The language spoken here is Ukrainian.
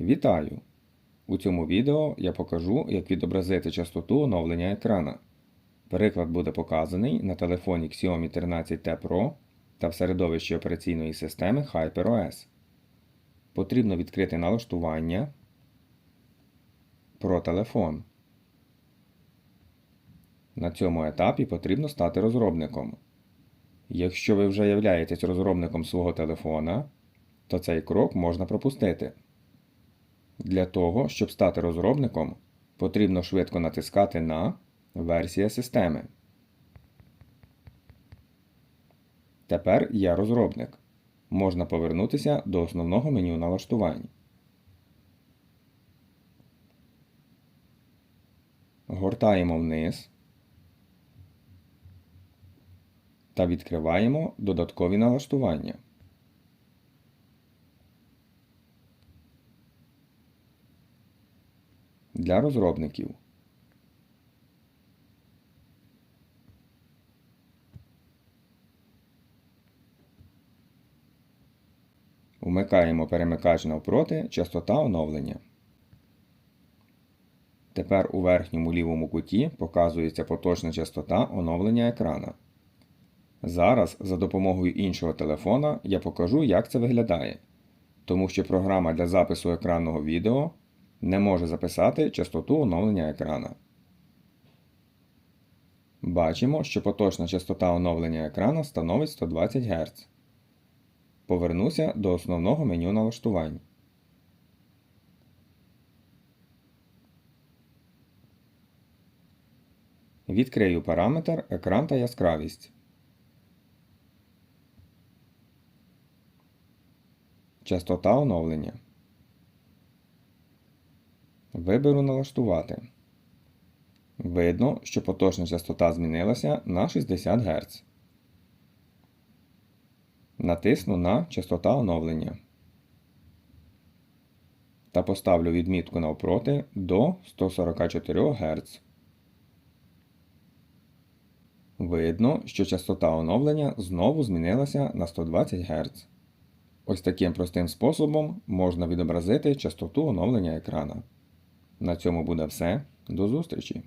Вітаю! У цьому відео я покажу, як відобразити частоту оновлення екрана. Переклад буде показаний на телефоні Xiaomi 13T Pro та в середовищі операційної системи HyperOS. Потрібно відкрити налаштування про телефон. На цьому етапі потрібно стати розробником. Якщо ви вже являєтесь розробником свого телефона, то цей крок можна пропустити. Для того, щоб стати розробником, потрібно швидко натискати на Версія системи. Тепер я розробник. Можна повернутися до основного меню налаштувань. Гортаємо вниз та відкриваємо додаткові налаштування. Для розробників. Вмикаємо перемикач навпроти частота оновлення. Тепер у верхньому лівому куті показується поточна частота оновлення екрана. Зараз за допомогою іншого телефона я покажу, як це виглядає, тому що програма для запису екранного відео не може записати частоту оновлення екрана. Бачимо, що поточна частота оновлення екрана становить 120 Гц. Повернуся до основного меню налаштувань. Відкрию параметр екран та яскравість. Частота оновлення. Виберу налаштувати. Видно, що поточна частота змінилася на 60 Гц. Натисну на Частота оновлення та поставлю відмітку навпроти до 144 Гц. Видно, що частота оновлення знову змінилася на 120 Гц. Ось таким простим способом можна відобразити частоту оновлення екрана. На цьому буде все. До зустрічі!